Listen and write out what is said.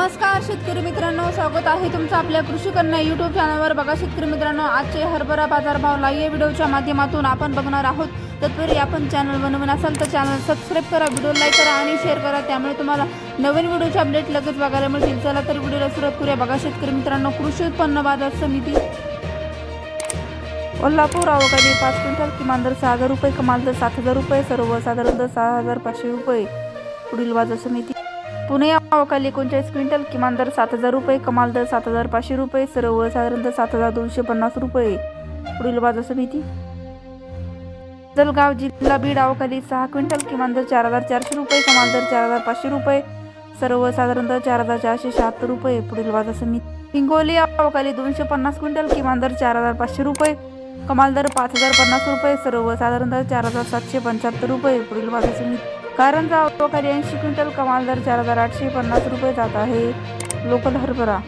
नमस्कार शेतकरी मित्रांनो. स्वागत आहे तुमचं आपल्या कृषी कन्या युट्यूब चॅनलवर बघा शेतकरी मित्रांनो आजचे हरभरा बाजारभाव लाईव्ह व्हिडिओच्या माध्यमातून आपण बघणार आहोत. तत्पूर्वी आपण चॅनल बनवून असाल तर चॅनल सबस्क्राईब करा व्हिडिओ लाईक करा आणि शेअर करा. त्यामुळे तुम्हाला नवीन व्हिडिओचे अपडेट लगेच बघायला मिळतील. चला तर व्हिडिओला सुरुवात करूया. बघा शेतकरी मित्रांनो कृषी उत्पन्न बाजार समिती कोल्हापूर अवकाळी पाच क्विंटल किमान दर सहा हजार रुपये कमाल दर सात हजार रुपये सर्वसाधारण दर सहा हजार पाचशे रुपये. पुढील बाजार समिती पुणे अवकाळी एकोणचाळीस क्विंटल किमान दर सात हजार रुपये कमाल दर सात हजार पाचशे रुपये सर्वसाधारण दर सात हजार दोनशे पन्नास रुपये. पुढील बाजार समिती जलगाव जिल्हा बीड अवकाळी सहा क्विंटल किमान दर चार हजार चारशे रुपये कमाल दर चार हजार पाचशे रुपये सर्वसाधारण दर चार हजार चारशे शहात्तर रुपये. पुढील बाजार समिती हिंगोली अवकाळी दोनशे पन्नास क्विंटल किमान दर चार हजार पाचशे रुपये कमाल दर पाच हजार पन्नास रुपये सर्वसाधारण दर चार हजार सातशे पंच्याहत्तर रुपये. पुढील बाजार समिती कारंजा अवकाळी ऐंशी क्विंटल कमाल दर चार हजार आठशे पन्नास रुपये जात आहे. लोकल हरभरा